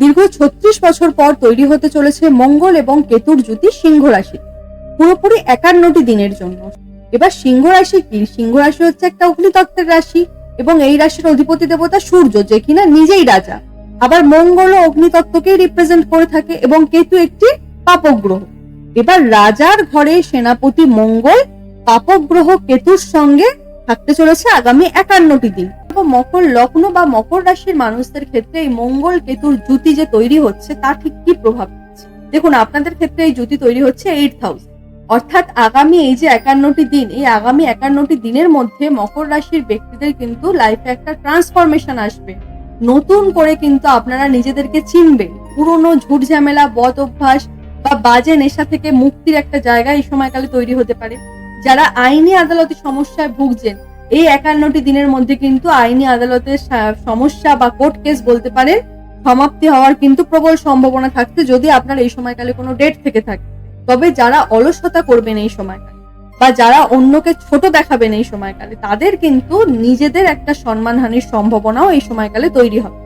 দীর্ঘ ছত্রিশ বছর পর তৈরি হতে চলেছে মঙ্গল এবং কেতুর জুতি সিংহ রাশি। পুরোপুরি একান্নটি দিনের জন্য। এবার সিংহ রাশি কি? সিংহ রাশি হচ্ছে একটা অগ্নিতত্ত্বের রাশি এবং এই রাশির অধিপতি দেবতা সূর্য, যে কিনা নিজেই রাজা। আবার মঙ্গল ও অগ্নিতত্ত্বকেই রিপ্রেজেন্ট করে থাকে এবং কেতু একটি পাপক গ্রহ এবার রাজার ঘরে সেনাপতি মঙ্গল পাপক গ্রহ কেতুর সঙ্গে থাকতে চলেছে আগামী একান্নটি দিন। এবং মকর লগ্ন বা মকর রাশির মানুষদের ক্ষেত্রে এই মঙ্গল কেতুর জুতি যে তৈরি হচ্ছে তা ঠিক কি প্রভাব দিচ্ছে দেখুন, আপনাদের ক্ষেত্রে এই জুতি তৈরি হচ্ছে এইট থাউজেন্ড অর্থাৎ আগামী এই যে একান্নটি দিন, এই আগামী একান্নটি দিনের মধ্যে মকর রাশির ব্যক্তিদের কিন্তু লাইফে একটা ট্রান্সফরমেশন আসবে। নতুন করে কিন্তু আপনারা নিজেদেরকে চিনবেন। পুরনো ঝুট ঝামেলা, বদ অভ্যাস বা বাজে নেশা থেকে মুক্তির একটা জায়গা এই সময়কালে তৈরি হতে পারে। যারা আইনি আদালতে সমস্যায় ভুগছেন এই একান্নটি দিনের মধ্যে কিন্তু আইনি আদালতের সমস্যা বা কোর্ট কেস বলতে পারে, সমাপ্তি হওয়ার কিন্তু প্রবল সম্ভাবনা থাকছে যদি আপনার এই সময়কালে কোনো ডেট থেকে থাকে। তবে যারা অলসতা করবেন এই সময়কালে বা যারা অন্যকে ছোট দেখাবেন এই সময়কালে, তাদের কিন্তু নিজেদের একটা সম্মানহানির সম্ভাবনাও এই সময়কালে তৈরি হবে।